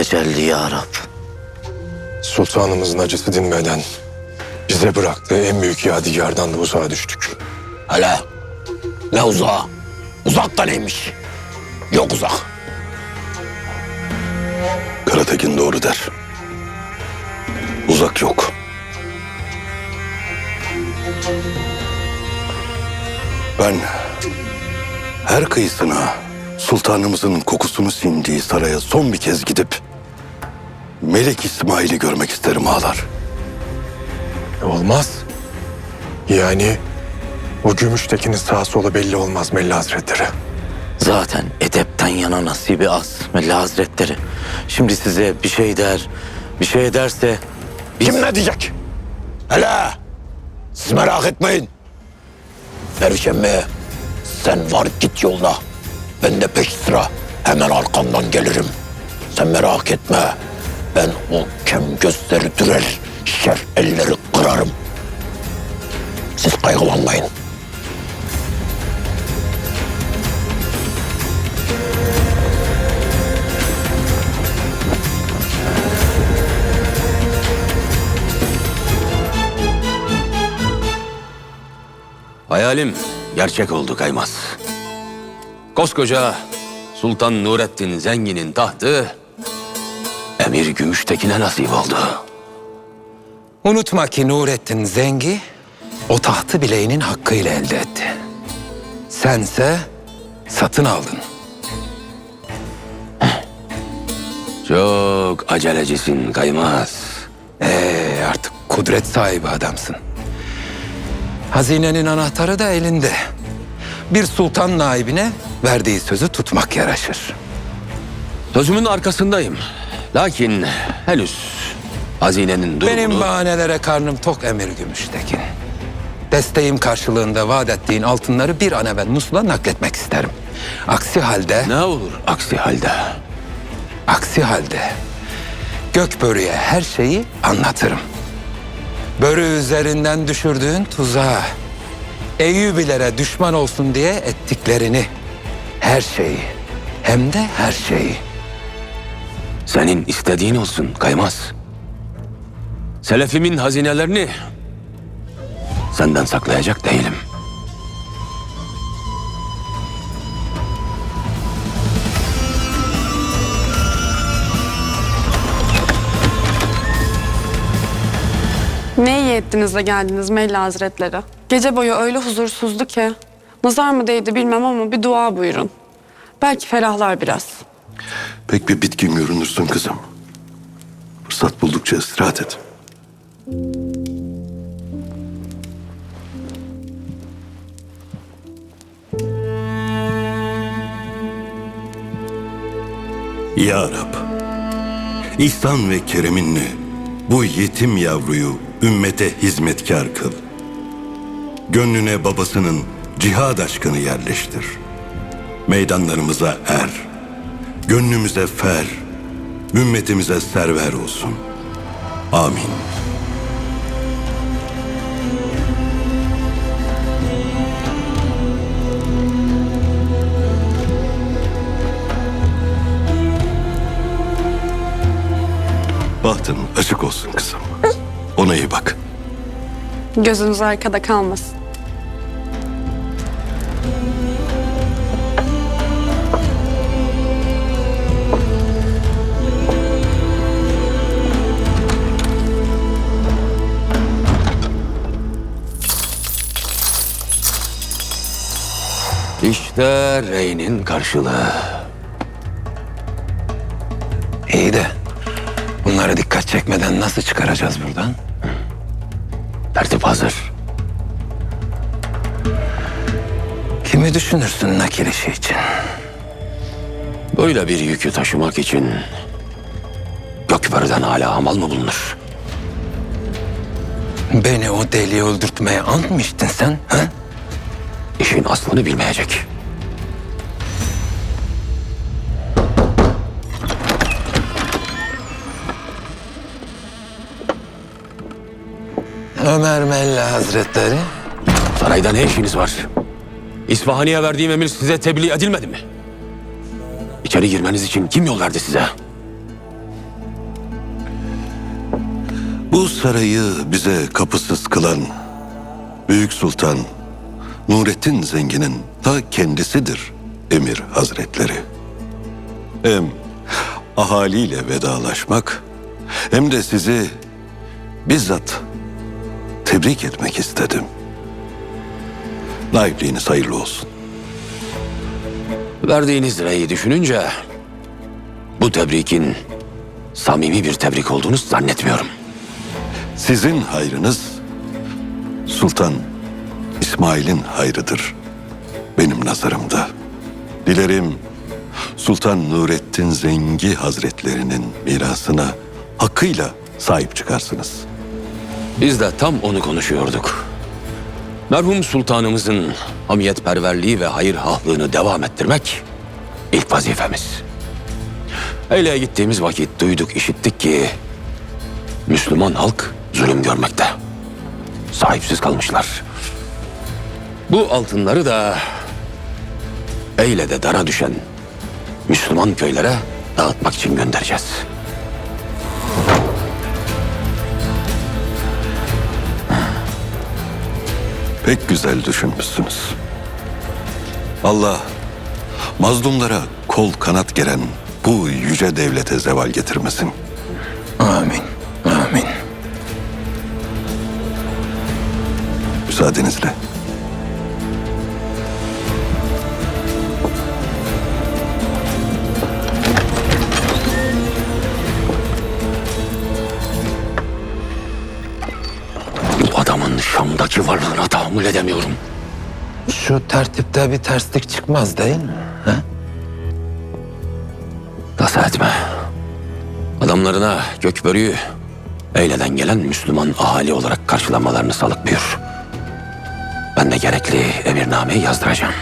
tecelli ya Rab. Sultanımızın acısı dinmeden bize bıraktığı en büyük yadigardan da uzağa düştük. Hele ne uzağı? Uzak da neymiş? Yok uzak. Karatekin doğru der. Uzak yok. Ben her kıyısına sultanımızın kokusunu sindiği saraya son bir kez gidip Melik İsmail'i görmek isterim ağalar. Olmaz. Yani o Gümüştekin'in sağ solu belli olmaz Melli Hazretleri. Zaten edepten yana nasibi az Melih Hazretleri. Şimdi size bir şey der, bir şey derse... Biz... Kim ne diyecek? Hele siz merak etmeyin. Derviş emmi sen var git yolda. Ben de peş sıra hemen arkandan gelirim. Sen merak etme. Ben o kem gözleri dürer, şer elleri kırarım. Siz kaygılanmayın. Hayalim gerçek oldu Kaymaz. Koskoca Sultan Nurettin Zengin'in tahtı Emir Gümüştekin'e nasip oldu. Unutma ki Nurettin Zengi o tahtı bileğinin hakkıyla elde etti. Sense satın aldın. Çok acelecisin Kaymaz. Ee, artık kudret sahibi adamsın. Hazinenin anahtarı da elinde. Bir sultan naibine verdiği sözü tutmak yaraşır. Sözümün arkasındayım. Lakin henüz hazinenin durumunu... Benim bahanelere karnım tok Emir Gümüştekin. Desteğim karşılığında vaat ettiğin altınları bir an evvel Musul'a nakletmek isterim. Aksi halde... Ne olur aksi halde? Aksi halde Gökbörü'ye her şeyi anlatırım. Börü üzerinden düşürdüğün tuzağı, Eyyubilere düşman olsun diye ettiklerini, her şeyi, hem de her şeyi. Senin istediğin olsun Kaymaz. Selefimin hazinelerini senden saklayacak değilim. Ne iyi ettiniz de geldiniz Mella Hazretleri. Gece boyu öyle huzursuzdu ki. Nazar mı değdi bilmem ama bir dua buyurun. Belki ferahlar biraz. Pek bir bitkin görünürsün kızım. Fırsat buldukça istirahat et. Ya Rab, ihsan ve kereminle bu yetim yavruyu ümmete hizmetkar kıl. Gönlüne babasının cihad aşkını yerleştir. Meydanlarımıza er, gönlümüze fer, ümmetimize server olsun. Amin. Bahtın açık olsun kızım. Ona iyi bak. Gözünüz arkada kalmasın. İşte Rey'nin karşılığı. İyi de bunlara dikkat çekmeden nasıl çıkaracağız buradan? Tertip hazır. Kimi düşünürsün nakil işi için? Böyle bir yükü taşımak için Gökbörü'den hala hamal mı bulunur? Beni o deliği öldürtmeye ant mı içtin sen? Ha? İşin aslını bilmeyecek. Ömer Mella Hazretleri. Sarayda ne işiniz var? İsfahani'ye verdiğim emir size tebliğ edilmedi mi? İçeri girmeniz için kim yol verdi size? Bu sarayı bize kapısız kılan Büyük Sultan Nurettin Zengin'in ta kendisidir Emir Hazretleri. Hem ahaliyle vedalaşmak hem de sizi bizzat tebrik etmek istedim. Naipliğiniz hayırlı olsun. Verdiğiniz reyi düşününce bu tebrikin samimi bir tebrik olduğunu zannetmiyorum. Sizin hayrınız Sultan İsmail'in hayrıdır benim nazarımda. Dilerim Sultan Nurettin Zengi Hazretlerinin mirasına hakkıyla sahip çıkarsınız. Biz de tam onu konuşuyorduk. Merhum sultanımızın hamiyetperverliği ve hayırhahlığını devam ettirmek ilk vazifemiz. Eyle'ye gittiğimiz vakit duyduk, işittik ki Müslüman halk zulüm görmekte. Sahipsiz kalmışlar. Bu altınları da Eyle'de dara düşen Müslüman köylere dağıtmak için göndereceğiz. Pek güzel düşünmüşsünüz. Allah mazlumlara kol kanat geren bu yüce devlete zeval getirmesin. Amin. Amin. Müsaadenizle. Şam'daki varlığına tahammül edemiyorum. Şu tertipte bir terslik çıkmaz değil mi? He? Tasa etme. Adamlarına Gökbörü'yü Eyle'den gelen Müslüman ahali olarak karşılamalarını salık buyur. Ben de gerekli emirnameyi yazdıracağım.